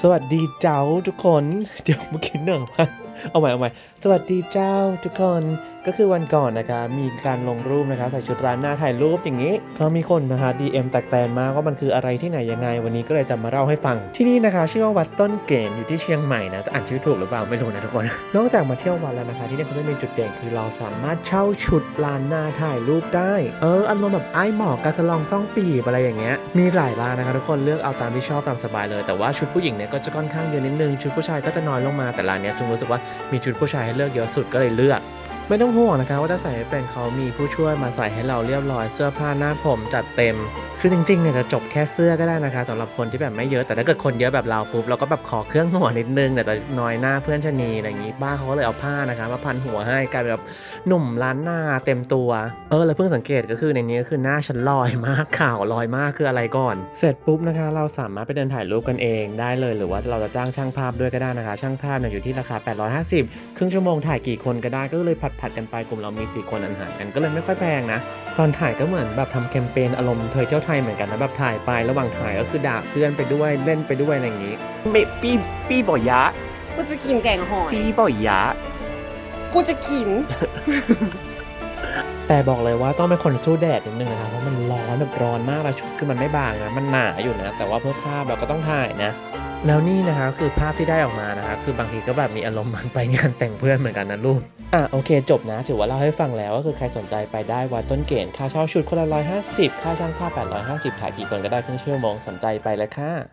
สวัสดีเจ้าทุกคน เดี๋ยวเมื่อกี้เหนื่อยมาก เอาใหม่เอาใหม่สวัสดีเจ้าทุกคนก็คือวันก่อนนะคะมีการลงรูปนะคะใส่ชุดร้านหน้าถ่ายรูปอย่างนี้ก็มีคนนะคะ DM ตักแตนมาว่ามันคืออะไรที่ไหนยังไง วันนี้ก็เลยจะมาเล่าให้ฟัง ที่นี่นะคะ ชื่อว่าวัดต้นเกณฑ์อยู่ที่เชียงใหม่นะจะอ่านชื่อถูกหรือเปล่าไม่รู้นะทุกคน นอกจากมาเที่ยววัดแล้วนะคะ ที่นี่เขาจะมีจุดเด่นคือเราสามารถเช่าชุดลานหน้าถ่ายรูปได้ เอออารมณ์แบบไอ้หมอกกาสลองซ่องปีบอะไรอย่างเงี้ยมีหลายร้านนะคะทุกคนเลือกเอาตามที่ชอบตามสบายเลย แต่ว่าชุดผู้หญิงเนี่ยก็จะค่อนข้างเยอะนิดนึงชุดผู้ชายก็จะน้อยลงมาแต่ร้านเนี้ยจุงรู้สึกว่ามีชุดผู้ชายให้เลือกเยอะสุดก็เลยเลือก ไม่ต้องห่วงนะคะว่าถ้าใส่ไม่เป็นเขามีผู้ช่วยมาใส่ให้เราเรียบร้อยเสื้อผ้าหน้าผมจัดเต็ม คือจริงๆเนี่ยจะจบแค่เสื้อก็ได้นะคะสำหรับคนที่แบบไม่เยอะแต่ถ้าเกิดคนเยอะแบบเราปุ๊บเราก็แบบขอเครื่องหัวนิดนึงแต่จะน้อยหน้าเพื่อนชะนีอะไรอย่างนี้บ้าเขาก็เลยเอาผ้านะคะมาพันหัวให้กลายเป็นแบบหนุ่มล้านหน้าเต็มตัวเออแล้วเพิ่งสังเกตก็คือในนี้ก็คือหน้าฉันลอยมากข่าวลอยมากคืออะไรก่อน เสร็จปุ๊บนะคะ เราสามารถไปเดินถ่ายรูปกันเองได้เลย หรือว่าเราจะจ้างช่างภาพด้วยก็ได้นะคะ ช่างภาพเนี่ยอยู่ที่ราคา 850 ครึ่งชั่วโมงถ่ายกี่คนก็ได้ก็เลยผัดๆกันไปกลุ่มเรามีสี่คนอันหารกันก็เลยไม่ค่อยแพงนะ ตอนถ่ายก็เหมือนแบบทำแคมเปญอารมณ์เธอเที่ยวไทยเหมือนกันนะแบบถ่ายไประหว่างถ่ายก็คือด่าเพื่อนไปด้วยเล่นไปด้วยอะไรอย่างนี้เมปี้ปี้บ่อยยะกูจะกินแกงหอยปี้บ่อยยะกูจะกิน แต่บอกเลยว่าต้องเป็นคนสู้แดดนิดนึงนะครับเพราะมันร้อนแบบร้อนมากแล้วชุดคือมันไม่บางนะมันหนาอยู่นะ แต่ว่าเพื่อภาพเราก็ต้องถ่ายนะแล้วนี่นะคะคือภาพที่ได้ออกมานะคะคือบางทีก็แบบมีอารมณ์มันไปงานแต่งเพื่อนเหมือนกันนะลูก อะโอเคจบนะ ถือว่าเล่าให้ฟังแล้วก็คือใครสนใจไปได้วัดต้นเกณฑ์ค่าเช่าชุดคนละร้อยห้าสิบค่าช่างภาพแปดร้อยห้าสิบถ่ายกี่คนก็ได้ครึ่งชั่วโมงสนใจไปเลยค่ะ